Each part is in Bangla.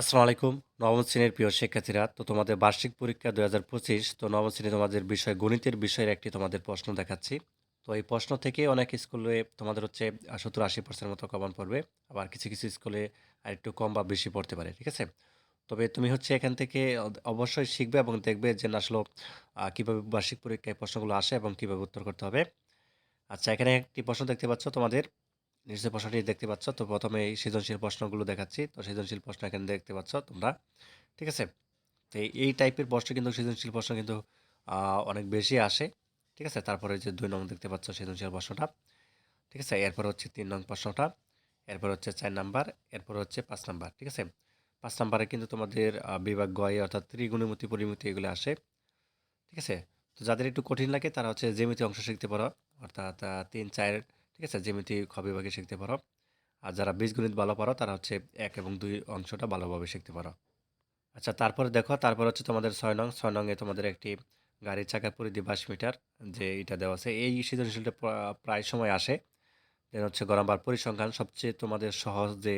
আসসালামু আলাইকুম। নবম শ্রেণির প্রিয় শিক্ষার্থীরা, তো তোমাদের বার্ষিক পরীক্ষা দু হাজার পঁচিশ, তো নবম শ্রেণি তোমাদের বিষয়, গণিতের বিষয়ের একটি তোমাদের প্রশ্ন দেখাচ্ছি। তো এই প্রশ্ন থেকে অনেক স্কুলে তোমাদের হচ্ছে সত্তর আশি পার্সেন্ট মতো কমন পড়বে, আবার কিছু কিছু স্কুলে আর একটু কম বা বেশি পড়তে পারে, ঠিক আছে? তবে তুমি হচ্ছে এখান থেকে অবশ্যই শিখবে এবং দেখবে যে না আসলে কীভাবে বার্ষিক পরীক্ষায় প্রশ্নগুলো আসে এবং কীভাবে উত্তর করতে হবে। আচ্ছা এখানে একটি প্রশ্ন দেখতে পাচ্ছ তোমাদের। নিশ্চয়ই প্রশ্নটি দেখতে পাচ্ছ। তো প্রথমে এই সৃজনশীল প্রশ্নগুলো দেখাচ্ছি। তো সৃজনশীল প্রশ্ন এখানে দেখতে পাচ্ছ তোমরা। ঠিক আছে? তো এই- এই টাইপের প্রশ্ন কিন্তু, সৃজনশীল প্রশ্ন কিন্তু অনেক বেশি আসে। ঠিক আছে? তারপরে যে দুই নং দেখতে পাচ্ছ সৃজনশীল প্রশ্নটা। ঠিক আছে? এরপর হচ্ছে তিন নং প্রশ্নটা। এরপর হচ্ছে চার নাম্বার। এরপর হচ্ছে পাঁচ নাম্বার। ঠিক আছে? পাঁচ নাম্বারে কিন্তু তোমাদের বিভাগ গয় অর্থাৎ ত্রিগুণিমতি পরিমিতি এগুলো আসে। ঠিক আছে? তো যাদের একটু কঠিন লাগে তারা হচ্ছে জ্যামিতি অংশ শিখতে পারো। অর্থাৎ তিন, চার ঠিক আছে? জ্যামিতি খ শিখতে পারো। আর যারা বীজগণিত ভালো পারো, তারা হচ্ছে এক এবং দুই অংশটা ভালোভাবে শিখতে পারো। আচ্ছা তারপরে দেখো, তারপর হচ্ছে তোমাদের ছয় নং, ছয় নংয়ে তোমাদের একটি গাড়ির চাকার পরিধি বাইশ মিটার, যে এটা দেওয়া আছে। এই সৃজনশীলটা প্রায় সময় আসে। দেন হচ্ছে গরমবার পরিসংখ্যান, সবচেয়ে তোমাদের সহজ যে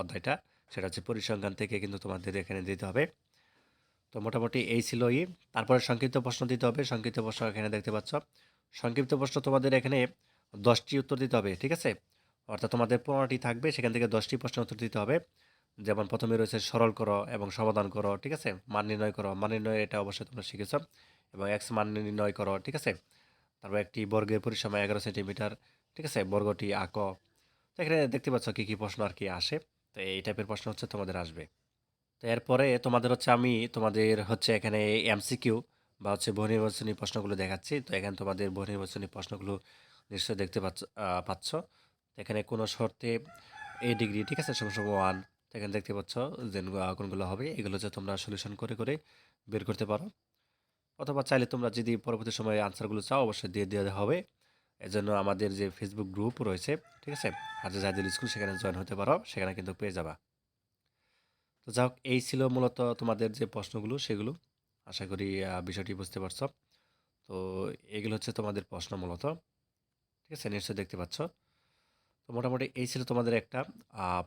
অধ্যায়টা, সেটা হচ্ছে পরিসংখ্যান থেকে কিন্তু তোমাদের এখানে দিতে হবে। তো মোটামুটি এই ছিল ই তারপরে সংক্ষিপ্ত প্রশ্ন দিতে হবে। সংক্ষিপ্ত প্রশ্ন এখানে দেখতে পাচ্ছ। সংক্ষিপ্ত প্রশ্ন তোমাদের এখানে দশটি উত্তর দিতে হবে, ঠিক আছে? অর্থাৎ তোমাদের পনেরোটি থাকবে, সেখান থেকে দশটি প্রশ্ন উত্তর দিতে হবে। যেমন প্রথমে রয়েছে সরল করো এবং সমাধান করো, ঠিক আছে? মান নির্ণয় করো। মান নির্ণয় এটা অবশ্যই তোমরা শিখেছ। এবং এক্স মান নির্ণয় করো, ঠিক আছে? তারপর একটি বর্গের পরিসীমা এগারো সেন্টিমিটার, ঠিক আছে? বর্গটি আঁক তো এখানে দেখতে পাচ্ছ কী কী প্রশ্ন আর কি আসে। তো এই টাইপের প্রশ্ন হচ্ছে তোমাদের আসবে। তো এরপরে তোমাদের হচ্ছে আমি তোমাদের হচ্ছে এখানে এমসিকিউ বা হচ্ছে বহুনির্বাচনী প্রশ্নগুলো দেখাচ্ছি। তো এখানে তোমাদের বহুনির্বাচনী প্রশ্নগুলো নিশ্চয়ই দেখতে পাচ্ছ পাচ্ছ। এখানে কোনো শর্তে এ ডিগ্রি ঠিক আছে, সমান ওয়ান এখানে দেখতে পাচ্ছ যে কোনগুলো হবে, এগুলো হচ্ছে তোমরা সলিউশন করে করে বের করতে পারো। অথবা চাইলে তোমরা যদি পরবর্তী সময়ে আনসারগুলো চাও, অবশ্যই দিয়ে দেওয়া হবে। এজন্য আমাদের যে ফেসবুক গ্রুপ রয়েছে, ঠিক আছে, হাজার জাহিদুল স্কুল সেখানে জয়েন হতে পারো, সেখানে কিন্তু পেয়ে যাবা। তো যাই হোক, এই ছিল মূলত তোমাদের যে প্রশ্নগুলো, সেগুলো। আশা করি বিষয়টি বুঝতে পারছ। তো এগুলো হচ্ছে তোমাদের প্রশ্ন মূলত। ঠিক আছে? নিশ্চয়ই দেখতে পাচ্ছ। তো মোটামুটি এই ছিল তোমাদের একটা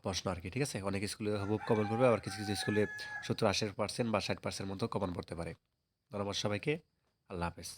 প্রশ্ন আর কি, ঠিক আছে? অনেক স্কুলে খুব কমন পড়বে, আবার কিছু কিছু স্কুলে সত্তর আশি পার্সেন্ট বা ষাট পার্সেন্ট মতো কমন পড়তে পারে। ধন্যবাদ সবাইকে। আল্লাহ হাফেজ।